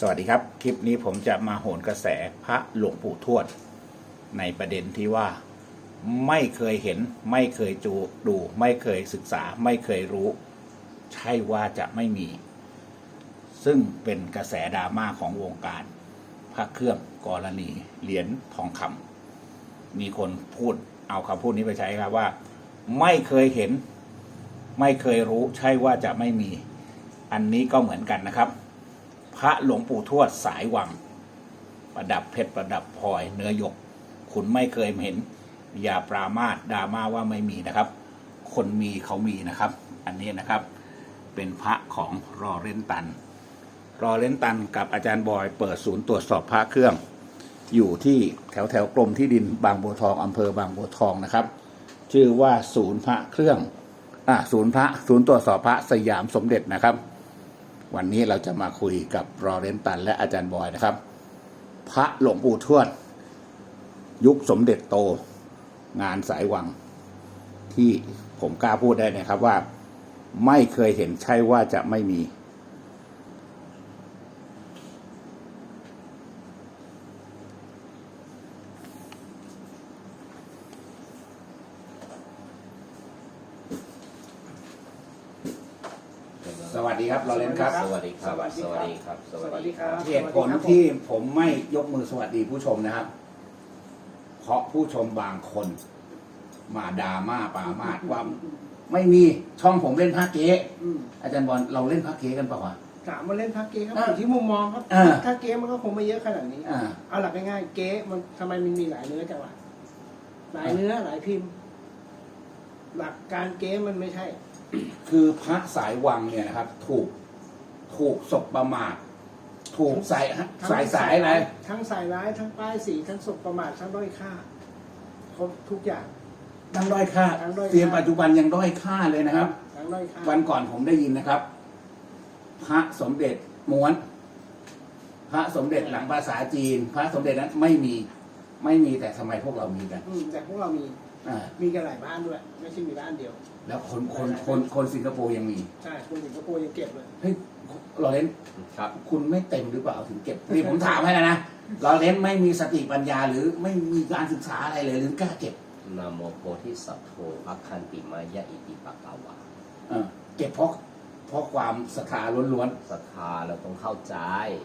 สวัสดีครับ คลิปนี้ผมจะมาโหนกระแสพระหลวงปู่ทวด ในประเด็นที่ว่า ไม่เคยเห็น ไม่เคยจูดู ไม่เคยศึกษา ไม่เคยรู้ ใช่ว่าจะไม่มี ซึ่งเป็นกระแสดราม่าของวงการ พระเครื่องกรณีเหรียญทองคำมีคนพูดเอาคำพูดนี้ไปใช้ครับว่า ไม่เคยเห็น ไม่เคยรู้ ใช่ว่าจะไม่มี อันนี้ก็เหมือนกันนะครับ พระหลวงปู่ทวดสายวัง ประดับเพชรประดับพลอยเนื้อหยก คุณไม่เคยเห็น อย่าปรามาสดราม่าว่าไม่มีนะครับ คนมีเขามีนะครับ อันนี้นะครับ เป็นพระของรอเรนตัน รอเรนตันกับอาจารย์บอยเปิดศูนย์ตรวจสอบพระเครื่อง อยู่ที่แถวแถวกรมที่ดินบางบัวทองอำเภอบางบัวทองนะครับ ชื่อว่าศูนย์พระเครื่องอ่าศูนย์พระศูนย์ตรวจสอบพระสยามสมเด็จนะครับ วันนี้เราจะมาคุยกับรอเรนตัน และอาจารย์บอยนะครับ พระหลวงปู่ทวด ยุคสมเด็จโต งานสายวัง ที่ผมกล้าพูดได้นะครับว่า ไม่เคยเห็นใช่ว่าจะไม่มี สวัสดี ครับรอเรนครับสวัสดีครับ สวัสดีครับ สวัสดีครับเหตุผลที่ผมไม่ยกมือสวัสดีผู้ชมนะครับ เพราะผู้ชมบางคน มาดราม่าปรามาดว่าไม่มีช่องผมเล่นพระเก๊อืมอาจารย์บอลเราเล่นพระเก๊กันเปล่าวะถามมาเล่นพักเก๊ครับอ่าอยู่ที่มุมมองครับอ่าถ้าเก๊มันก็คงไม่เยอะขนาดนี้อ่าเอาหลักง่ายๆเก๊มันทำไมมันมีหลายเนื้อจังวะหลายเนื้อหลายพิมพ์ หลักการเก๊มันไม่ใช่ คือพระสายวังเนี่ยนะครับ ถูก ถูกศพประมาทถูกใส่สายสายอะไรทั้งสายร้ายทั้งป้ายสีทั้งศพประมาททั้งด้อยค่าครบทุกอย่าง ทั้งด้อยค่าทั้งด้อยค่า เซียนปัจจุบันยังด้อยค่าเลยนะครับ ทั้งด้อยค่าวันก่อนผมได้ยินนะครับ พระสมเด็จม้วน พระสมเด็จหลังภาษาจีน พระสมเด็จนั้นไม่มีไม่มีแต่ทำไมพวกเรามีกัน อืมแต่พวกเรามี อ่ามีกันหลายบ้านด้วย ไม่ใช่มีบ้านเดียว แล้วคนคนคนคนสิงคโปร์ยังมีใช่คนสิงคโปร์ยังเก็บเลยเฮ้ยลอเรนซ์ครับคุณไม่เต็มหรือเปล่าถึงเก็บนี่ผมถามให้แล้วนะลอเรนซ์ไม่มีสติปัญญาหรือไม่มีการศึกษาอะไรเลยหรือกล้าเก็บนะโมโพธิสัตว์โธอัคคันติมายะอิติปะกาวะเออเก็บเพราะเพราะความศรัทธาล้วนศรัทธาเราต้องเข้าใจ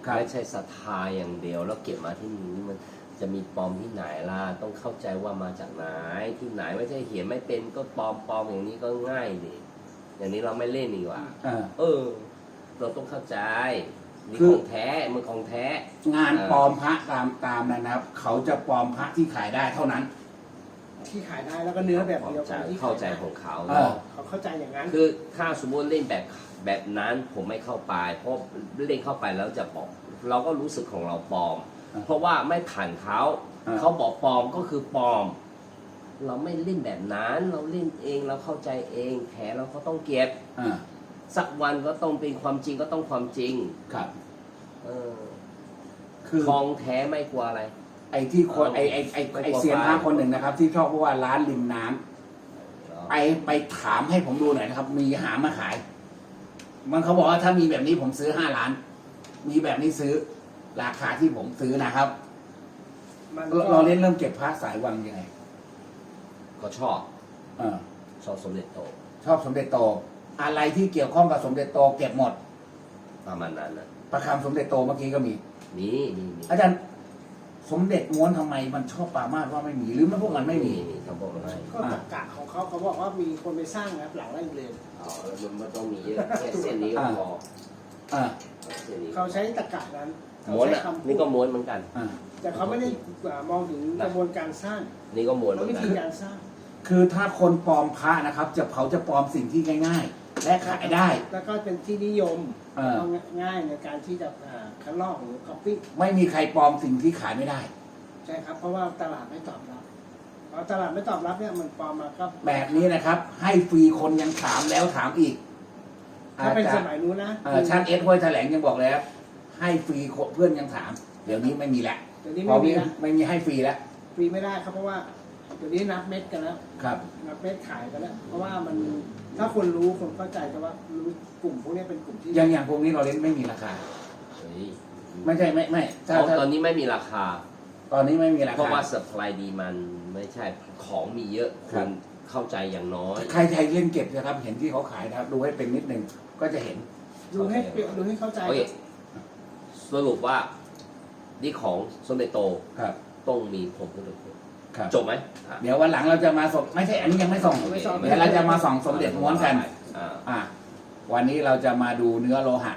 ครับไม่ใช่ศรัทธาอย่างเดียวแล้วเก็บมาที่นี้มัน จะมีปลอมที่ไหนล่ะต้องเข้าใจว่ามาจากไหนที่ไหนไม่ใช่เขียนไม่เป็นก็ปลอมปลอมอย่างนี้ก็ง่ายดิอย่างนี้เราไม่เล่นดีกว่าๆเออเออ เราต้องเข้าใจนี่คือ ของแท้มันของแท้ งานปลอมพระตามตามนั้นนะครับ เขาจะปลอมพระที่ขายได้เท่านั้น ที่ขายได้แล้วก็เนื้อแบบเข้าเดียวใจกันที่เข้าขยใจได้ของเขาเออเขาเข้าใจอย่างนั้น คือถ้าสมมติเล่นแบบแบบนั้นผมไม่เข้าไป เพราะเล่นเข้าไปแล้วจะบอกเราก็รู้สึกของเราปลอมอ่า เพราะว่าไม่ผ่านเขาอ่าเขาบอกปลอมก็คือปลอม เราไม่เล่นแบบนั้น เราเล่นเองเราเข้าใจเองแผลเราก็ต้องเก็บอ่าสักวันก็ต้องเป็นความจริงก็ต้องความจริงครับเออคือของแท้ไม่กลัวอะไร ไอ้ที่คนไอ้ไอ้ไอ้ไม่ไอ้กลัวเซียนพระไฟคนหนึ่งนะครับ ที่ชอบพูดว่าร้านริมน้ำไปไปถามให้ผมดูหน่อยนะครับ มีหามาขาย มันเขาบอกว่าถ้ามีแบบนี้ผมซื้อห้าล้าน มีแบบนี้ซื้อ ราคาที่ผมซื้อนะครับ มันเราก็เราเล่นเริ่มเก็บพระสายวังยังไงก็ชอบเออชอบสมเด็จโต ชอบสมเด็จโต อะไรที่เกี่ยวข้องกับสมเด็จโตเก็บหมด ประมาณนั้นนะประคำสมเด็จโตเมื่อกี้ก็มีนี่นี่นี่อาจารย์สมเด็จม้วนทำไมมันชอบปรามาสว่าไม่มีหรือมันพวกมันไม่มีนี่ทั้งพวกมันไม่ก็ตรรกะของเขาเขาบอกว่ามีคนไปสร้างนะครับหลังไร่เรียนอ๋อแล้วมันมันต้องมีเยอะแค่เส้นนี้ก็พออ่า เส้นนี้ เขาใช้ตรรกะนั้น เขาม้วนใช้อะคำพูนี่ดก็ม้วนเหมือนกัน อ่าแต่เขาไม่ได้มองถึงกระบวนการสร้างนี่ก็ม้วนเหและมือวินกัน ธีการสร้างคือถ้าคนปลอมพระนะครับ จะเขาจะปลอมสิ่งที่ง่าย ๆ และขายได้ แล้วก็เป็นที่นิยมเออเอาง่ายในการที่จะอ่าคัดลอกหรือคัพปิ้งไม่มีใครปลอมสิ่งที่ขายไม่ได้ ใช่ครับ เพราะว่าตลาดไม่ตอบรับพอตลาดไม่ตอบรับเนี่ยมันปลอมมาก็แบบนี้นะครับ ให้ฟรีคนยังถามแล้วถามอีกถ้าเป็นอจสรย์มัยนู้นนะ เอ่อช่างเอสห้วยแถลงยังบอกแล้ว ให้ฟรีคนเพื่อนยังถาม เดี๋ยวนี้ไม่มีแล้วเดี๋ยวนี้พอไม่มีมีนะไม่มีให้ฟรีแล้วฟรีไม่ได้ครับเพราะว่าเดี๋ยวนี้นับเม็ดกันแล้ว ครับ นับเม็ดขายกันแล้ว เพราะว่ามันถ้าคนรู้คนเข้าใจแต่ว่ารู้กลุ่มพวกนี้เป็นกลุ่มที่อย่างอย่างพวกนี้เราเล่นไม่มีราคา เฮ้ยไม่ใช่ไม่ไม่ถ้าเพราะถ้าตอนนี้ไม่มีราคา ตอนนี้ไม่มีราเพราะคา ว่าสป라이ดีมันไม่ใช่ของมีเยอะครัคุบณเข้าใจอย่างน้อย ใครใครเล่นเก็บนะครับ เห็นที่เขาขายนะครับ ดูให้เป็นนิดนึงก็จะเห็น ดูให้ดูให้เข้าใจโอเค สรุปว่า นี่ของสมเด็จโตครับ ต้องมีผมสมเด็จโตครับจบไหมอะเดี๋ยววันหลังเราจะมาส่งไม่ใช่อันนี้ยังไม่ส่งไม่ส่ง เดี๋ยวเราจะมาส่องสมเด็จม้วนกัน อ่า อะวันนี้เราจะมาดูเนื้อโลหะ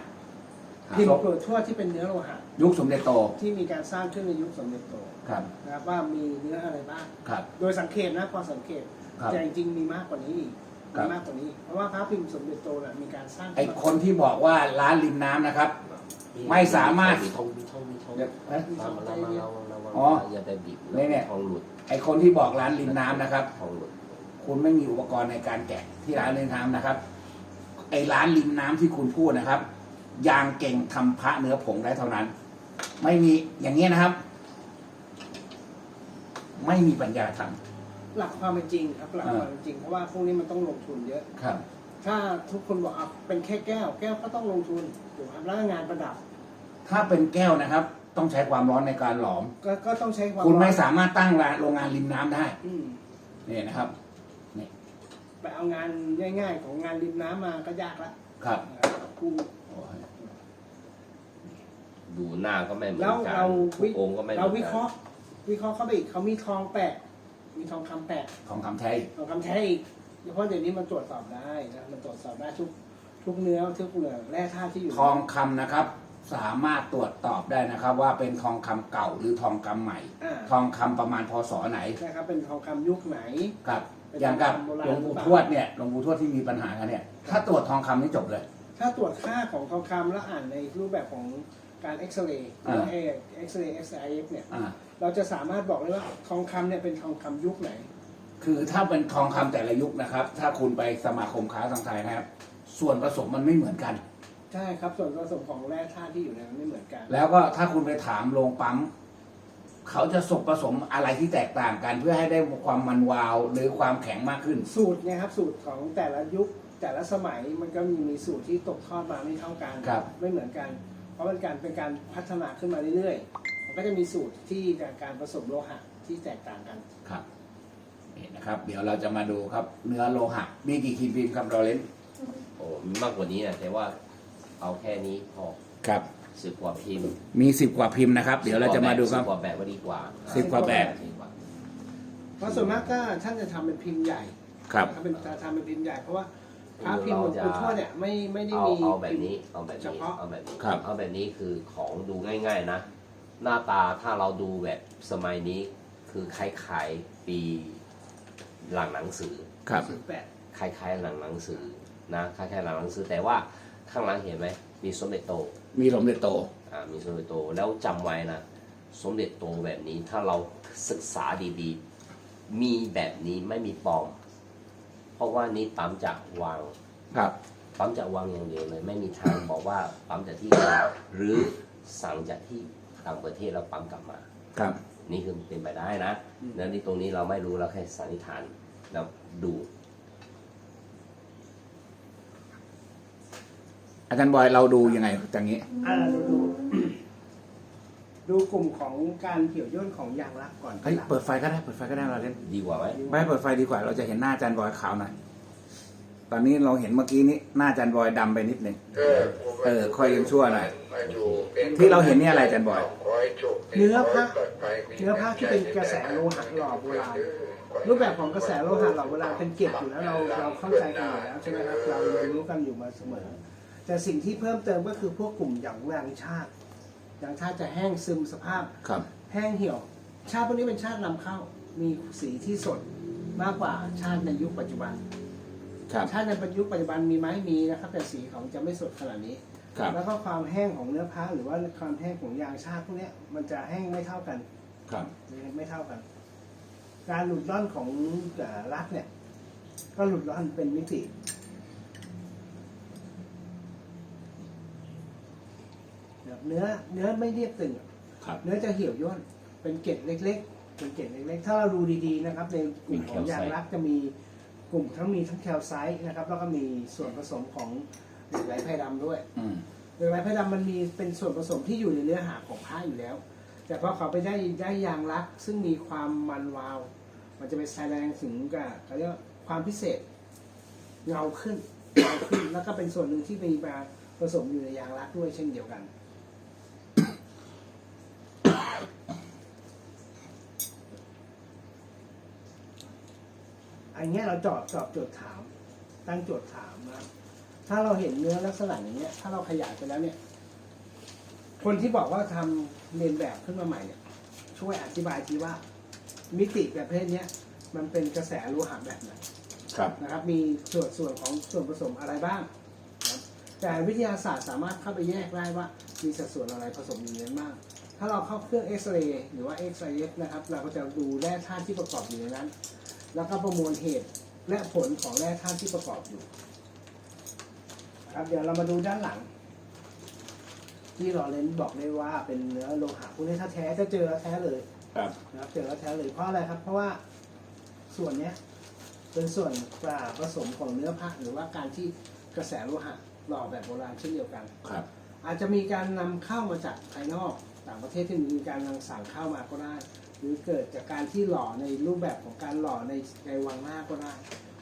พิมพ์เปิดทั่วที่เป็นเนื้อโลหะยุคสมเด็จโตที่มีการสร้างขึ้นในยุคสมเด็จโตครับนะครับว่ามีเนื้ออะไรบ้าง ครับ โดยสังเกตนะพอสังเกตครับ แต่จริงๆมีมากกว่านี้อีกครัมีบมากกว่านี้ เพราะว่าพระพิมพ์สมเด็จโตน่ะมีการสร้างไอขึ้นมาคนที่บอกว่าร้านริมน้ำนะครับ ไม่สามารถมีทองมีทองมีทองเดี๋ยวนะระวังระวังระวังระวังอ๋ออย่าไปบีบนี่เนี่ย ทองหลุดไอคนที่บอกร้านริมน้ำนะครับ ทองหลุดคุณไม่มีอุปกรณ์ในการแกะที่ร้านริมน้ำนะครับ ไอร้านริมน้ำที่คุณพูดนะครับ ยางเก่งทำพระเนื้อผงได้เท่านั้น ไม่มีอย่างนี้ยนะครับ ไม่มีปัญญาทหลักความเป็นจริงครับหลักอ่าความเป็นจริงเพราะว่าพวกนี้มันต้องลงทุนเยอะำครับ ถ้าทุกคนบอกเอาเป็นแค่แก้ว แก้วก็ต้องลงทุนถูกไหมครับแล้วงานประดับถ้าเป็นแก้วนะครับ ต้องใช้ความร้อนในการหลอม ก็ก็ต้องใช้ความคุณไม่ร้อนสามารถตั้งร้านโรงงานริมน้ำได้อืมนี่นะครับไปเอางานง่าย ๆ ของงานริมน้ำมาก็ยากละครับกูโอ้ยดูหน้าก็ไม่เหมือนแล้วกันเราทุกองค์ก็ไม่หมือนเรากันวิเคราะห์ วิเคราะห์เข้าไปอีกเขามีทองแปะมีทองคำแปะ ของคำแท้ทองคำแท้อีก เพราะเดี๋ยวนี้มันตรวจสอบได้นะมันตรวจสอบได้ทุกทุกเนื้อทุกเนื้อแร่ธาตุที่อยู่ทองคำนะครับ สามารถตรวจตอบได้นะครับ ว่าเป็นทองคำเก่าหรือทองคำใหม่ อ่าทองคำประมาณพศไหนนะครับเป็นทองคำยุคไหนครับเป็นอย่างกับทองคำโบราณหลวงปู่ทวดเนี่ยหลวงปู่ทวดที่มีปัญหากันเนี่ย ถ้าตรวจทองคำนี่จบเลย ถ้าตรวจค่าของทองคำแล้วอ่านในรูปแบบของการเอ็กซเรย์หรืออ่าเอ็กซเรย์เอ็กซ์ไอเอฟเนี่ย อ่า เราจะสามารถบอกได้ว่าทองคำเนี่ยเป็นทองคำยุคไหน คือถ้าเป็นทองคำแต่ละยุคนะครับ ถ้าคุณไปสมาคมค้าทางไทยนะครับ ส่วนผสมมันไม่เหมือนกัน ใช่ครับส่วนผสมของแร่ธาตุที่อยู่ในนั้นไม่เหมือนกัน แล้วก็ถ้าคุณไปถามโรงปั๊มเขาจะสบผสมอะไรที่แตกต่างกัน เพื่อให้ได้ความมันวาวหรือความแข็งมากขึ้น สูตรเนี่ยครับสูตรของแต่ละยุคแต่ละสมัยมันก็มีมีสูตรที่ตกทอดมาไม่เท่ากันครับ ไม่เหมือนกัน เพราะเป็นการเป็นการพัฒนาขึ้นมาเรื่อยๆมันก็จะมีสูตรที่การผสมโลหะที่แตกต่างกันครับ นี่นะครับ เดี๋ยวเราจะมาดูครับ เนื้อโลหะมีกี่คีพิมพ์ครับเราเล่นโอ้มีมากกว่านี้นะแต่ว่าเอาแค่นี้พอครับ สิบกว่าพิมพ์มีสิบกว่าพิมพ์นะครับ เดี๋ยวเราจะมาดูครับ สิบกว่าแบบว่าดีกว่าสิบกว่าแบบดีกว่าเพราะส่วนมากก็ท่านจะทำเป็นพิมพ์ใหญ่ครับ ถ้าเป็นจะทำเป็นพิมพ์ใหญ่เพราะว่าพระพิมพ์หลวงปู่ทวดเนี่ยไม่ไม่ได้เอามี เอาแบบนี้เอาแบบเฉนี้พาะ เอาแบบนี้ครับ เอาแบบนี้คือของดูง่าย ๆนะ หน้าตาถ้าเราดูแบบสมัยนี้คือคล้ายๆปี หลังหนังสือครับ สิบแปดคล้ายๆหลังหนังสือนะคล้ายๆหลังหนังสือ แต่ว่าข้างหลังเห็นไหมมีสมเด็จโตมีสมเด็จโต อ่ามีสมเด็จโตแล้วจำไว้นะสมเด็จโตแบบนี้ถ้าเราศึกษาดีๆ มีแบบนี้ไม่มีปลอม เพราะว่านี้ปั๊มจากวาง ครับ ปั๊มจากวางอย่างเดียวเลยไม่มีทางบอกว่าปั๊มจากที่อื่นหรือสั่งจากที่ต่างประเทศแล้วปั๊มกลับมา ครับ นี่คือเป็นไปได้นะแล้วนี่ตรงนี้เราไม่รู้เราแค่สันนิษฐานเราดู อาจารย์บอยเราดูยังไงอย่างนี้ อ่าดูดู ดูกลุ่มของการเกี่ยวย่นของยางรักก่อนเฮ้ยเปิดไฟก็ได้เปิดไฟก็ได้เราเล่นดีกว่าไหมไม่เปิดไฟดีกว่าเราจะเห็นหน้าอาจารย์บอยขาวหน่อย ตอนนี้เราเห็นเมื่อกี้นี้หน้าอาจารย์บอยดำไปนิดหนึ่งเออค่อยยังชั่วหน่อยที่เราเห็นเนี่ยอะไรอาจารย์บอย เนื้อพระเนื้อพระที่เป็นกระแสโลหะหล่อโบราณรูปแบบของกระแสโลหะหล่อโบราณเป็นเก็บอยู่แล้วเราเราเข้าใจกันอยู่แล้วใช่ไหมครับเราเรียนรู้กันอยู่มาเสมอ แต่สิ่งที่เพิ่มเติมก็คือพวกกลุ่มหยางแหวงชาติหยางชาติจะแห้งซึมสภาพ ครับ แห้งเหี่ยว ชาติพวกนี้เป็นชาตินำเข้า มีสีที่สดมากกว่าชาติในยุคปัจจุบัน ครับชาติในยุคปัจจุบันมีไหมมีนะครับ แต่สีของจะไม่สดขนาดนี้ ครับ แล้วก็ความแห้งของเนื้อผ้าหรือว่าความแห้งของยางชาติพวกเนี้ยมันจะแห้งไม่เท่ากันครับ ไม่เท่ากัน การหลุดร่อนของเอ่อรักเนี่ย ก็หลุดร่อนเป็นมิติแบบเนื้อเนื้อไม่เรียบตึงอะครับ เนื้อจะเหี่ยวย่นเป็นเกล็ดเล็ก ๆ เป็นเกล็ดเล็กๆ ถ้าเราดูดีๆนะครับ ในกลุ่มของยางรักจะมี กลุ่มทั้งมีทั้งแคลไซต์นะครับ แล้วก็มีส่วนผสมของเหล็กไหลไพรดำด้วยอืมเหล็กไหลพระดำมันมีเป็นส่วนผสมที่อยู่ในเนื้อหาของผ้าอยู่แล้ว แต่พอเขาไปได้ได้ยางรัก ซึ่งมีความมันวาว มันจะไปแสดงถึงกับเขาเรียกว่าความพิเศษเงาขึ้นเงาขึ้น แล้วก็เป็นส่วนหนึ่งที่มีมาผสมอยู่ในยางรักด้วยเช่นเดียวกัน อันเนี้ยเราจอบจอบโจทย์ถาม ตั้งโจทย์ถามนะถ้าเราเห็นเนื้อลักษณะอย่างเนี้ย ถ้าเราขยายไปแล้วเนี่ย คนที่บอกว่าทำเรียนแบบขึ้นมาใหม่เนี่ย ช่วยอธิบายทีว่า มิติประเภทเนี้ยมันเป็นกระแสโลหะแบบไหนครับนะครับ มีส่วนส่วนของส่วนผสมอะไรบ้างนะครับแต่วิทยาศาสตร์สามารถเข้าไปแยกได้ว่า มีสัดส่วนอะไรผสมอยู่ในนั้นบ้าง ถ้าเราเข้าเครื่องเอ็กซเรย์หรือว่าเอ็กซเรย์นะครับ เราก็จะดูแร่ธาตุที่ประกอบอยู่ในนั้น แล้วก็ประมวลเหตุและผลของแร่ธาตุที่ประกอบอยู่ ครับเดี๋ยวเรามาดูด้านหลัง ที่ลอเรนซ์บอกได้ว่าเป็นเนื้อโลหะพวกนี้ถ้าแท้จะเจอแล้วแท้เลยครับนะครับ เจอแล้วแท้เลยเพราะอะไรครับ เพราะว่าส่วนเนี้ยเป็นส่วนผสมของเนื้อผ้าหรือว่าการที่กระแสโลหะหล่อแบบโบราณเช่นเดียวกัน ครับ อาจจะมีการนำเข้ามาจากภายนอกต่างประเทศที่มีการนำสั่งเข้ามาก็ได้ หรือเกิดจากการที่หล่อในรูปแบบของการหล่อในในวังหน้าก็ได้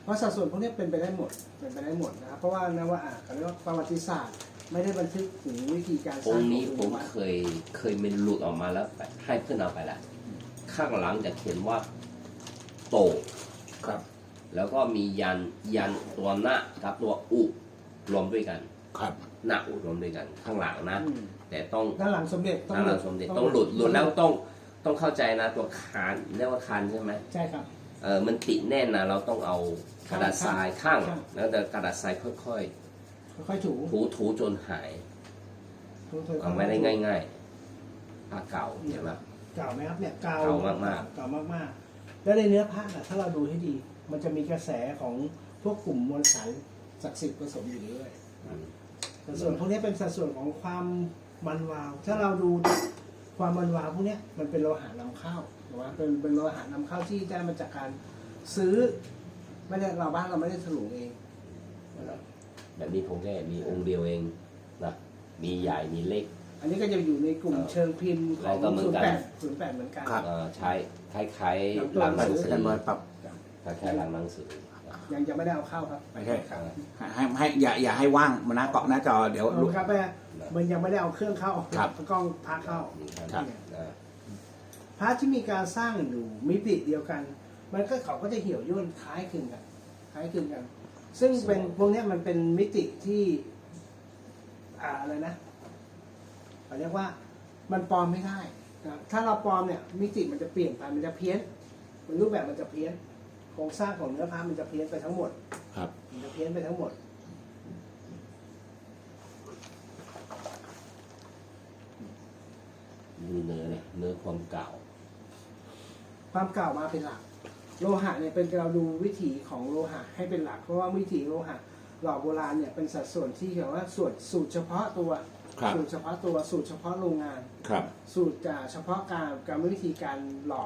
เพราะสัดส่วนพวกนี้เป็นไปได้หมดเป็นไปได้หมดนะครับเพราะว่านว่าอะเขาเรียกว่าประวัติศาสตร์ ไม่ได้บันทึกถึงวิธีการสองร้างค์ขนี้องผมวัดเคยเคยมันหลุดออกมาแล้วให้เพื่อนเอาไปแล้วข้างหลังจะเขียนว่า โต ครับ แล้วก็มียันยันตัวหน้ากับตัวอุรวมด้วยกันครับหน้าอุรวมด้วยกัน ข้างหลังนะ อืมแต่ต้องด้านหลังสมเด็จต้องข้างหลังสมเด็จต้องหลุดหลุดแล้วต้อง ต้องเข้าใจนะตัวคานเรียกว่าคานใช่ไหมใช่ครับ เออมันติดแน่นนะเราต้องเอากระดาษทรายข้าง ข้าง แล้วแต่กระดาษทรายค่อยค่อยๆถูๆ ถูถูจนหายถูๆเอาไม่ได้ง่ายๆผ้าเก่าใช่ไหม เก่าไหมครับเนี่ยเก่าเก่ามากๆ เก่ามากๆ แล้วในเนื้อผ้าน่ะถ้าเราดูให้ดี มันจะมีกระแสของพวกกลุ่มมวลสารศักดิ์สิทธิ์ผสมอยู่ด้วยอืมสัดส่วนพวกนี้เป็นสัดส่วนของความมันวาว ถ้าเราดู ความมันวาวพวกเนี้ยมันเป็นโลหะนำเข้าหรือว่าเป็นเป็นโลหะนำเข้าที่ได้มาจากการซื้อไม่ได้เราบ้านเราไม่ได้ถลุงเองนะครับแบบนี้ผมแค่มีองค์เดียวเองนะมีใหญ่มีเล็ก อันนี้ก็จะอยู่ในกลุ่มเออเชิงพิมพ์ขแล้องวก็เหมือนศูนกัย์นแปดศูนย์แปดเหมือนกันครับเอ่อใช้คล้ายๆน้ำตัวหลังหนังสสืแกอนรอยปรับคล้ายๆหลังหนังสือยังจะไม่ได้เอาเข้าครับไม่ใช่ให้ให้อย่าอย่าให้ว่างมานะเกาะหน้าจอเดี๋ยวเอาลูกครับแม่มันยังไม่ได้เอาเครื่องเข้าครับกล้องพักเข้าครับ นะพระที่มีการสร้างอยู่มิติเดียวกัน มันก็เขาก็จะเหี่ยวย่นคล้ายคลึงกันคล้ายคลึงกัน ซึ่งเป็นพวกเนี้ยมันเป็นมิติที่อ่าอะไรนะเขาเรียกว่ามันปลอมไม่ได้นะครับถ้าเราปลอมเนี่ยมิติมันจะเปลี่ยนไปมันจะเพี้ยนมันรูปแบบมันจะเพี้ยนโครงสร้างของเนื้อผ้ามันจะเพี้ยนไปทั้งหมด ครับ มันจะเพี้ยนไปทั้งหมด ดูเนื้อเนี่ยเนื้อความเก่า ความเก่ามาเป็นหลัก โลหะเนี่ยเป็นเราดูวิถีของโลหะให้เป็นหลัก เพราะว่าวิถีโลหะหล่อโบราณเนี่ยเป็นสัดส่วนที่เรียกว่าส่วนสูตรเฉพาะตัว ครับสูตรเฉพาะตัวสูตรเฉพาะโรงงาน ครับ สูตรอ่าเฉพาะการการวิธีการหล่อ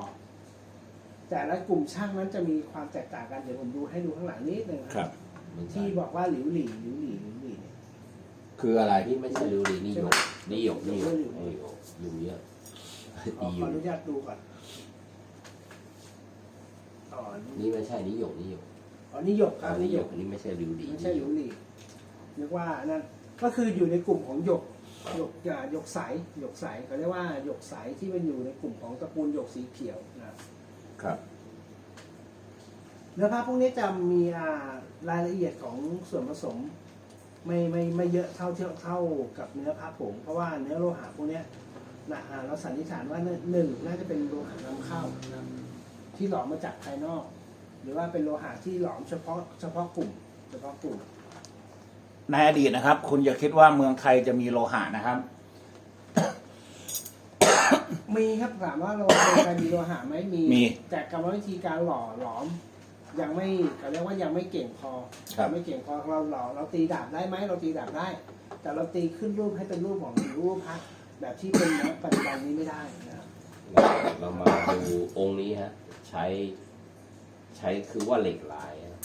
แต่ละกลุ่มช่างนั้นจะมีความแตกต่างกันเดี๋ยวผมดูให้ดูข้างหลังนิดนึงนะครับ ที่บอกว่าหลิวหลี่หลิวหลี่หลิวหลี่เนี่ย คืออะไรนี่ไม่ใช่รูดีนี่หยกนี่หยกนี่หยกหยกนี่หยกอยู่เยอะ ขอดีขออยู่อนุญาตดูก่อนอ๋อนี่ไม่ใช่นี่หยกนี่หยกอ๋อนี่หยกครับนี่นี่หหยยกกนี่ไม่ใช่ริวดีไม่ใช่หลิวหลี่เรียกว่านั่นก็คืออยู่ในกลุ่มของหยกหยกอ่าหยกใสหยกใสเขาเรียกว่าหยกใสที่มันอยู่ในกลุ่มของตระกูลหยกสีเขียวนะ ครับครับเนื้อผ้าพวกนี้จะมีอ่ารายละเอียดของส่วนผสม ไม่ไม่ไม่เยอะเท่าเทียบเท่ากับเนื้อผ้าผงเพราะว่าเนื้อโลหะพวกเนี้ย นะอ่าเราสันนิษฐานว่าหนึ่งน่าจะเป็นโลหะนำเข้านะครับที่หลอมมาจากภายนอก หรือว่าเป็นโลหะที่หลอมเฉพาะเฉพาะกลุ่ม เฉพาะกลุ่ม ในอดีตนะครับ คุณอย่าคิดว่าเมืองไทยจะมีโลหะนะครับ มีครับถามว่าเราเคยมีโลหะไหมมีมี แต่กรรมวิธีการหล่อหลอม ยังไม่เขาเรียกว่ายังไม่เก่งพอครับยังไม่เก่งพอเราหล่อเราตีดาบได้ไหมเราตีดาบได้ แต่เราตีขึ้นรูปให้เป็นรูปของรูปพระ แบบที่เป็นณปัจจุบันนี้ไม่ได้นะครับเรามาดูองค์นี้ฮะ ใช้ ใช้คือว่าเหล็กไหลายอะ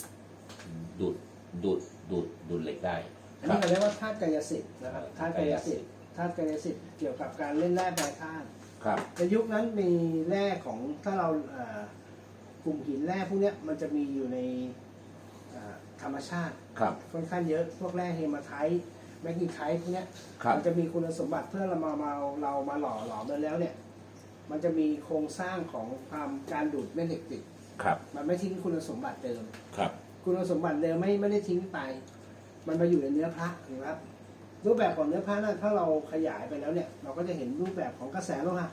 ดุดดุดดุดดุดเหล็กได้อันนี้เขาเรียกว่าธาตุกายสิทธิ์นะครับธาตุกายสิทธิ์ธาตุกายสิทธิ์เกี่ยวกับการเล่นแร่แปรธาตุครับ ในยุคนั้นมีแร่ของถ้าเราเอ่อกลุ่มหินแร่พวกเนี้ยมันจะมีอยู่ในเอ่อธรรมชาติ ครับ ค่อนข้างเยอะพวกแร่เฮมาไทต์ แมกนีไทต์พวกเนี้ยครับมันจะมีคุณสมบัติเพื่อเรามามาเรามาหล่อหลอมไปแล้วเนี่ย มันจะมีโครงสร้างของความการดูดแม่เหล็กติดครับมันไม่ทิ้งคุณสมบัติเดิม ครับ คุณสมบัติเดิมไม่ไม่ได้ทิ้งไป มันมาอยู่ในเนื้อพระนะครับ รูปแบบของเนื้อพระนั้นถ้าเราขยายไปแล้วเนี่ย เราก็จะเห็นรูปแบบของกระแสโลหะ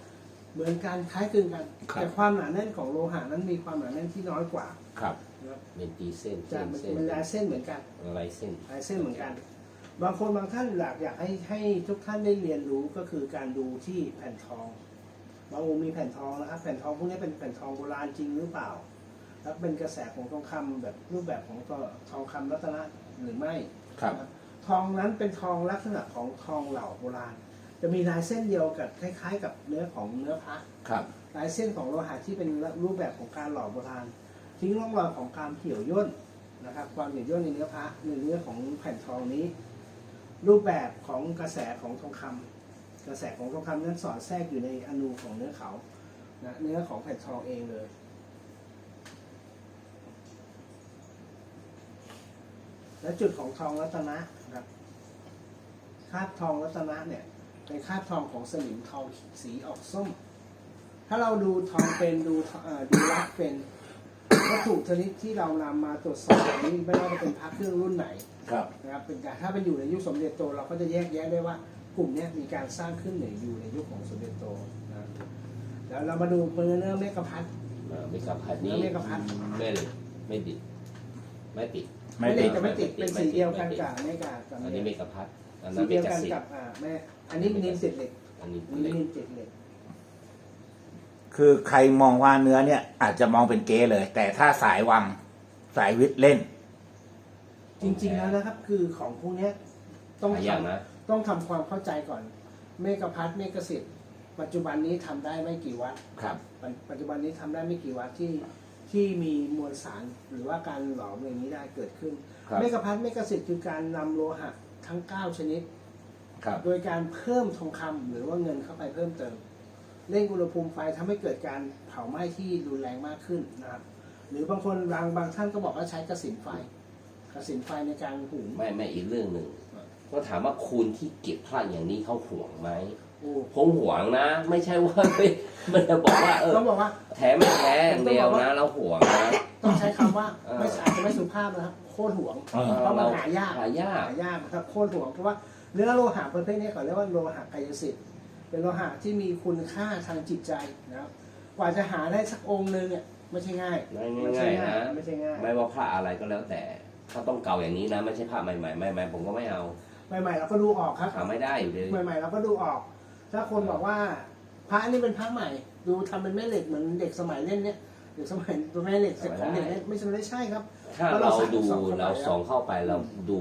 เหมือนกันคล้ายคลึงกัน ครับ แต่ความหนาแน่นของโลหะนั้นมีความหนาแน่นที่น้อยกว่าครับนะครับเป็นตีเส้นจะเส้นมันเส้นมันลายเส้นเหมือนกัน ลายเส้นลายเส้นเหมือนกัน บางคนบางท่านอยากอยากให้ให้ทุกท่านได้เรียนรู้ก็คือการดูที่แผ่นทอง บางองค์มีแผ่นทองนะครับแผ่นทองพวกนี้เป็นแผ่นทองโบราณจริงหรือเปล่า แล้วเป็นกระแสของทองคำแบบรูปแบบของทองคำรัตนะหรือไม่ครับ ทองนั้นเป็นทองลักษณะของทองเหล่าโบราณ จะมีลายเส้นเดียวกับคล้าย ๆ กับเนื้อของเนื้อพระครับลายเส้นของโลหะที่เป็นรูปแบบของการหล่อโบราณทิ้งร่องรอยของการเหี่ยวย่นนะครับ ความเหี่ยวย่นในเนื้อพระในเนื้อของแผ่นทองนี้ รูปแบบของกระแสของทองคำกระแสของทองคำนั้นสอดแทรกอยู่ในอนูของเนื้อเขานะเนื้อของแผ่นทองเองเลยและจุดของทองรัตนะครับคาบทองรัตนะเนี่ยเป็นคาบทองของสนิมทองสีออกส้ม ถ้าเราดูทองเป็นดูดูรักเป็น วัตถุชนิดที่เรานำมาตรวจสอบนี้ไม่ว่าจะเป็นพระเครื่องรุ่นไหนครับ นะครับเป็นการถ้าเป็นอยู่ในยุคสมเด็จโต เราก็จะแยกแยะได้ว่ากลุ่มเนี้ยมีการสร้างขึ้นหรืออยู่ในยุคของสมเด็จโตนะแล้วเรามาดูเนื้อเนื้อเมกะพัดอ่าเมกะพัดนี่เมกะพัด ไม่เลยไม่ติด ไม่ติดไม่ไม่ติติดดจะไม่ติดไม่ติดเป็นสีเดียวกันไม่ติดกับเมกะกับอันนี้เมกะพัดอันสีนั้นเมเดียวกะกันสิบกับอ่าแม่อันนี้นินติดเหล็กอันนี้อันเหล็นี้กนินติดเหล็ก คือใครมองว่าเนื้อเนี่ย อาจจะมองเป็นเก๊เลย แต่ถ้าสายวังสายวิทย์เล่น จริงๆแล้วนะครับ คือของพวกเนี้ยต้องหายากทำนะต้องทำความเข้าใจก่อน เมกะพัดเมกะสิทธิ์ปัจจุบันนี้ทำได้ไม่กี่วัด ครับ ปัจปัจจุบันนี้ทำได้ไม่กี่วัดที่ที่มีมวลสารหรือว่าการหลอมอย่างนี้ได้เกิดขึ้น ครับ เมกะพัดเมกะสิทธิ์คือการนำโลหะทั้ง 9 ชนิด ครับ โดยการเพิ่มทองคำหรือว่าเงินเข้าไปเพิ่มเติม เร่งอุณหภูมิไฟทำให้เกิดการเผาไหม้ที่รุนแรงมากขึ้นนะครับ หรือบางคนบางบางท่านก็บอกว่าใช้กระสินไฟ กระสินไฟในการหุงไม่ไม่อีกเรื่องหนึ่งก็ถามว่าคุณที่เก็บพระอย่างนี้เขาห่วงไหมโอ้ผมห่วงนะ ไม่ใช่ว่าไม่ไม่ได้บอกว่าเออต้องบอกว่าแถมไม่แท้อย่างเดียวนะเราห่วงนะต้องใช้คำว่าเออไม่อาจจะไม่สุภาพนะครับโคตรห่วงเออเพราะมันหายากหายากหายากนะครับโคตรห่วงเพราะว่าเนื้อโลหะประเภทนี้เขาเรียกว่าโลหะกายสิทธิ์ เป็นโลหะที่มีคุณค่าทางจิตใจนะครับกว่าจะหาได้สักองค์หนึงเนี่ยไม่ใช่ง่ายไม่ไม่ใช่ง่ายง่ายนะ ไม่ใช่ง่ายไม่ว่าพระอะไรก็แล้วแต่ถ้าต้องเก่าอย่างนี้นะ ไม่ใช่พระใหม่ๆใหม่ๆผมก็ไม่เอาใหม่ๆเราก็ดูออกครับหาไม่ได้อยู่ดีใหม่ๆเราก็ดูออก ถ้าคนบอกว่าพระนี่เป็นพระใหม่ ดูทำเป็นแม่เหล็กเหมือนเด็กสมัยเล่นเนี่ยเด็กสมัยเป็นแม่เหล็กจากของเด็กเนี่ยไม่ใช่ไม่ได้ใช่ครับ ถ้าแล้วเราเราใส่ดูส่องเข้าไปเราส่องเข้าไปเราดู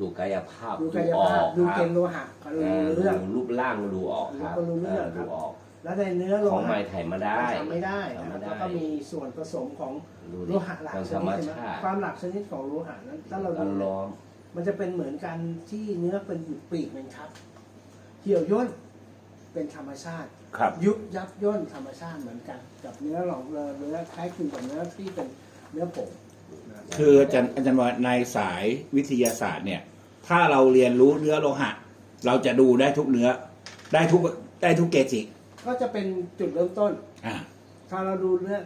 ดูกายภาพดูกายภาพดูเกณฑ์โลหะก็เอรู้อเรื่องดูรูปร่างดูออกครับก็รู้เรื่องเออครัดูบออก แล้วในเนื้อโลของใหม่หะถ่ายมาได้ทำไม่ได้ทำนะไม่แล้วได้ก็มีส่วนผสมของดูโลดิหะหลักของชธรรมนิดใช่ไหมชาติความหลักชนิดของโลหะนั้นถ้าเราร้อดูนร้อนมันจะเป็นเหมือนกันที่เนื้อเป็นปลีกเป็นครับ เหี่ยวย่นเป็นธรรมชาติครับยุบยับย่นธรรมชาติเหมือนกัน กับเนื้อหลองเนื้อคล้ายคลึงกับเนื้อที่เป็นเนื้อผงนะ คืออาจารย์อาจารย์ว่าในสายวิทยาศาสตร์เนี่ย ถ้าเราเรียนรู้เนื้อโลหะ เราจะดูได้ทุกเนื้อ ได้ทุกได้ทุกเกจิก็จะเป็นจุดเริ่มต้นอ่าถ้าเราดูเนื้อ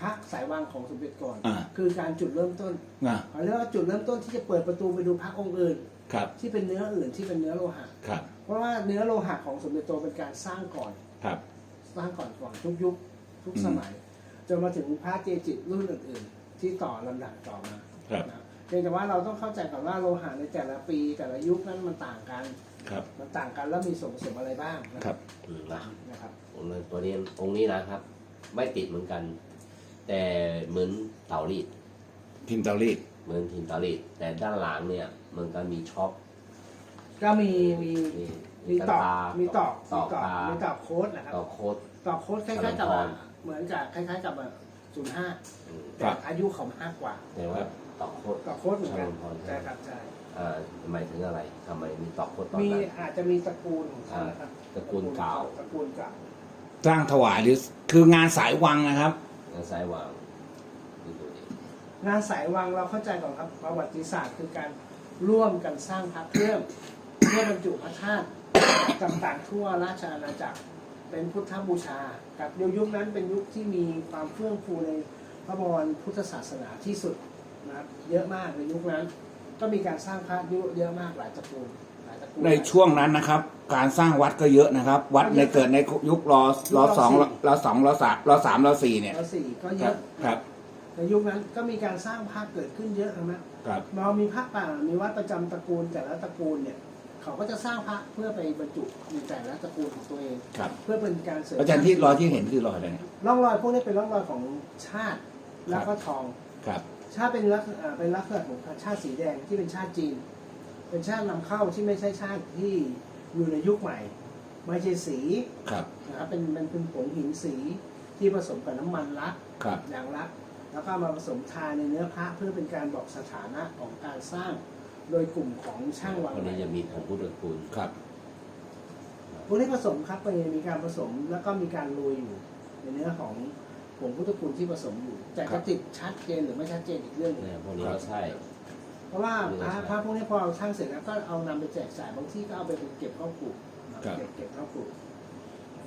พระสายวางของสมเด็จก่อนอ่าคือการจุดเริ่มต้นอ่าเขาเรียกว่าจุดเริ่มต้นที่จะเปิดประตูไปดูพระองค์อื่นครับที่เป็นเนื้ออื่นที่เป็นเนื้อโลหะครับเพราะว่าเนื้อโลหะของสมเด็จโตเป็นการสร้างก่อนครับ สร้างก่อนก่อนทุกยุคทุกอืมสมัยจนมาถึงพระเจจิรุ่นอื่นๆ ที่ต่อลำดับต่อมาครับนะเพียงแต่ว่าเราต้องเข้าใจก่อนว่าโลหะในแต่ละปีแต่ละยุคนั้นมันต่างกัน ครับมันต่างกันแล้วมีส่วนผสมอะไรบ้างนะครับอืมนะนะครับ องค์นี้ตัวนี้องค์นี้นะครับ ไม่ติดเหมือนกัน แต่เหมือนเต่ารีดพิมพ์เตารีดเหมือนทีมเต่ารีดแต่ด้านหลังเนี่ยมันก็มีช็อปก็มีมีมีมีตอกามีตอกตมีอกตอกตามีตอกโค้ดนะครับตอกโค้ดตอกโค้ดคล้ายๆกับพลังพรเหมือนกับคล้ายๆกับ ศูนย์ห้าอืมแต่อายุเขามากกว่าแต่ว่าตอกโค้ดตอกโค้ดเหมือนกันพลังพรใช่ครับใช่อ่าหมายถึงอะไรทำไมมีตอกโคตรตอนมีนั้น อาจจะมีตระกูลของเขานะครับตระกูลเก่า ตระกูลเก่าสร้างถวายหรือคืองานสายวังนะครับงานซ้ายวางดูดูดิงานสายวังเราเข้าใจก่อนครับประวัติศาสตร์คือการร่วมกันสร้างพระเครื่อง เพื่อบรรจุพระธาตุต่างๆทั่วราชอาณาจักร เป็นพุทธบูชา กับยุคนั้นเป็นยุคที่มีความเฟื่องฟูในพระบวรพุทธศาสนาที่สุดนะครับเยอะมากในยุคนั้น ก็มีการสร้างพระเยอะเยอะมากหลายตระกูลหลายตระกูล ในช่วงนั้นนะครับ การสร้างวัดก็เยอะนะครับ วัดในเกิดในยุครอรอสองรอสองรอสามรอสามรอสี่เนี่ยแล้วสี่ก็เยครับอะครับ ในยุคนั้นก็มีการสร้างพระเกิดขึ้นเยอะนะครับเรามีพระป่ามีวัดประจำตระกูลแต่ละตระกูลเนี่ย เขาก็จะสร้างพระเพื่อไปบรรจุในแต่ละตระกูลของตัวเอง ครับ เพื่อเป็นการเสริมอาจารย์ที่รอยที่เห็นคือรอยอะไรเนี่ยร่องรอยพวกนี้เป็นร่องรอยของชาติแล้วก็ทอง ครับ ชาติเป็นลักษณะเป็นลักษณะของชาติสีแดงที่เป็นชาติจีน เป็นชาตินำเข้าที่ไม่ใช่ชาติที่อยู่ในยุคใหม่ ไม่ใช่สีครับ นะครับเป็นมันเป็นผงหินสีที่ผสมกับน้ำมันลัก ครับ อย่างลัก แล้วก็เอามาผสมทาในเนื้อพระเพื่อเป็นการบอกสถานะของการสร้าง โดยกลุ่มของช่างวังวันนี้จะมีของพุทธคุณครับ พวกนี้ผสมครับมันมีการผสมแล้วก็มีการโรยอยู่ ในเนื้อของผงพุทธคุณที่ผสมอยู่ แต่ครัจะบ ติดชัดเจนหรือไม่ชัดเจนอีกเรื่องหนึงเนี่ยพวกนี้ก็ใช่ เพราะว่านี่พก็ระใช่พระพวกนี้พอเราช่างเสร็จแล้วก็เอานำไปแจกจ่ายบางที่ก็เอาไปเก็บเข้ากลุ่มครับ เก็บเก็บเข้ากลุ่ม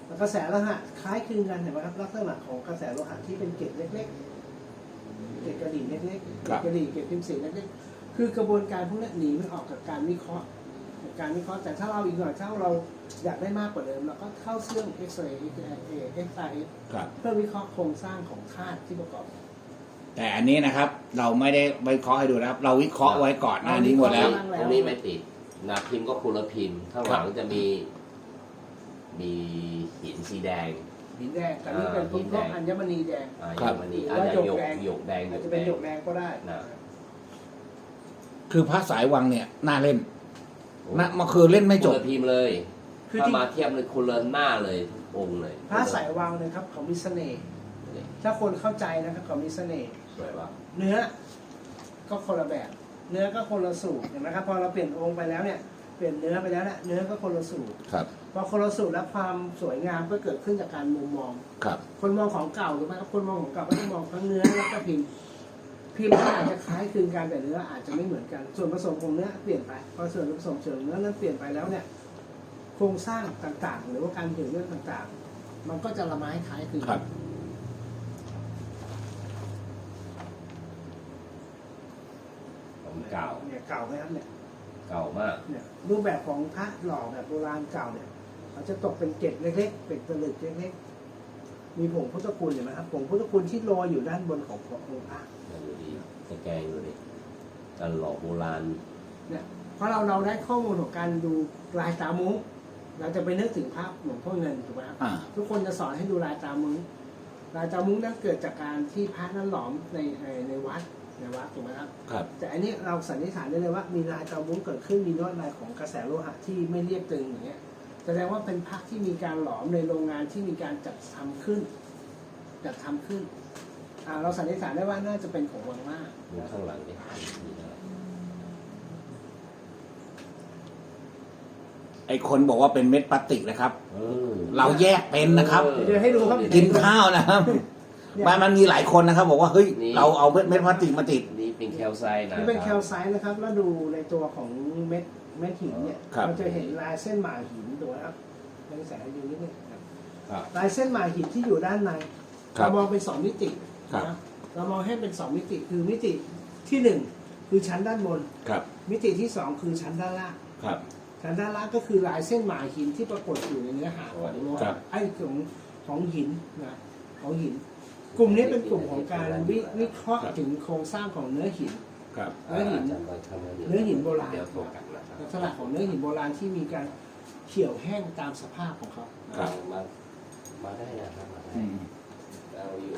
แล้วกระแสโลหะคล้ายคลึงกันเห็นไหมครับลักษณะของกระแสโลหะที่เป็นเกล็ดเล็กๆเกล็ดกระดิ่งเล็กๆเกครัล็ดบกระดิ่งเกล็ดพิมพ์สีเล็กๆ คือกระบวนการพวกนี้หนีไม่ออกจากการวิเคราะห์จากการวิเคราะห์แต่ถ้าเราอีกหน่อยถ้าเราอยากได้มากกว่าเดิมเราก็เข้าเครื่องเอ็กซเรย์เอ็กซเรย์ครับเพื่อวิเคราะห์โครงสร้างของธาตุที่ประกอบ แต่อันนี้นะครับ เราไม่ได้วิเคราะห์ให้ดูนะครับ เราวิเคราะห์ไว้ก่อนหน้านี้หมดแล้วตรงนี้ไม่ติดนะพิมพ์ก็คุณละพิมพ์ข้างหลังจะมี มีหินสีแดงหินแดงแต่นี่เป็นอ่าพวหิกนแดงอัญมณีแดงอ่าครับมันนี่หรืออาจว่าจะหยหยกกแดงหยกแดงอาจจะเป็นหยกแดงก็ได้นะ คือพระสายวังเนี่ยน่าเล่นนะมันคือเล่นไม่จคุบณละพิมพ์เลยคือถ้าที่มาเทียบเลยคุณเลินหน้าเลยทุกองค์เลยพระสายวังเนะครับเขามีเสน่ห์นี่ถ้าคนเข้าใจนะครับเขามีเสน่ห์สวยว่ะเนื้อก็คนละแบบ เนื้อก็คนละสูตรเห็นไหมครับพอเราเปลี่ยนองค์ไปแล้วเนี่ยเปลี่ยนเนื้อไปแล้วเนี่ยเนื้อก็คนละสูตรครับ พอคนละสูตรแล้วความสวยงามก็เกิดขึ้นจากการมุมมอง ครับ คนมองของเก่าถูกไหมครับคนมองของเก่าก็จะมองทั้งเนื้อแล้วก็พิมพ์ พิมพ์ก็อาจจะคล้ายคลึงกันแต่เนื้ออาจจะไม่เหมือนกัน ส่วนผสมของเนื้อเปลี่ยนไปพอส่วนผสมเสริมเนื้อนั้นเปลี่ยนไปแล้วเนี่ยโครงสร้างต่างๆ หรือว่าการเปลี่ยนเรื่องต่างๆ มันก็จะละไม้คล้ายคลึงครับของเก่าเนี่ยเก่าไหมครับเนี่ยเก่ามากเนี่ยรูปแบบของพระหล่อแบบโบราณเก่าเนี่ยเขาจะตกเป็นเกล็ดเล็กๆเป็นตะลึกเล็กๆมีผงพุทธคุณเห็นไหมครับผงพุทธคุณที่โรยอยู่ด้านบนขององค์พระดูดีตะ แกรงดูดิการหล่อโบราณเนี่ยเพราะเราเราได้ข้อมูลของการดูลายตามุ้งเราจะไปนึกถึงภาพหลวงพ่อเงินถูกไหมครับอ่า ทุกคนจะสอนให้ดูลายตามุ้งลายตามุ้งนั้นเกิดจากการที่พระนั้นหลอมในในในวัดในวัดถูกไหมครับ ครับ แต่อันนี้เราสันนิษฐานได้เลยว่ามีลายตามุ้งเกิดขึ้นมีลวดลายของกระแสโลหะที่ไม่เรียบตึงอย่างเงี้ยแสดงว่าเป็นพระที่มีการหลอมในโรงงานที่มีการจัดทำขึ้น จัดทำขึ้น อ่าเราสันนิษฐานได้ว่าน่าจะเป็นของวังมาดูข้างหลังดิมีอะไรไอคนบอกว่าเป็นเม็ดพลาสติกนะครับ เออเราแยกเป็นนะครับออเดี๋ยวให้ดูครับกินข้าวนะครับเนี่ยมันมันมีหลายคนนะครับ บอกว่าเฮ้ยนี่เราเอาเม็ดเม็ดพลาสติกมาติด นี่เป็นแคลไซต์นะนี่เป็นรับแคลไซต์นะครับ แล้วดูในตัวของเม็ดเม็ดหินเนี่ยครับ เราจะเห็นลายเส้นหมาหินตัวนะครับเรื่องแสงอยู่นิดนึงครับ ครับ ลายเส้นหมาหินที่อยู่ด้านในครับ เรามองเป็นสองมิติ ครับ นะเรามองให้เป็นสองมิติคือมิติที่หนึ่งคือชั้นด้านบน ครับ มิติที่สองคือชั้นด้านล่าง ครับ ชั้นด้านล่างก็คือลายเส้นหมาหินที่ปรากฏอยู่ในเนื้อหาของโลครัหะบไอ้ของของหินนะของหิน กลุ่มนี้เป็นกลุ่มของการวิวิเคราะห์ถึงโครงสร้างของเนื้อหิน ครับ เนื้อหินาจารย์ไว้ข้างเนื้อหินโบราณ เดี๋ยวโทรกลับนะครับลักษณะของเนื้อหินโบราณที่มีการเขียวแห้งตามสภาพของเขา ครับ มา มาได้นะครับมาได้อืม เราอยู่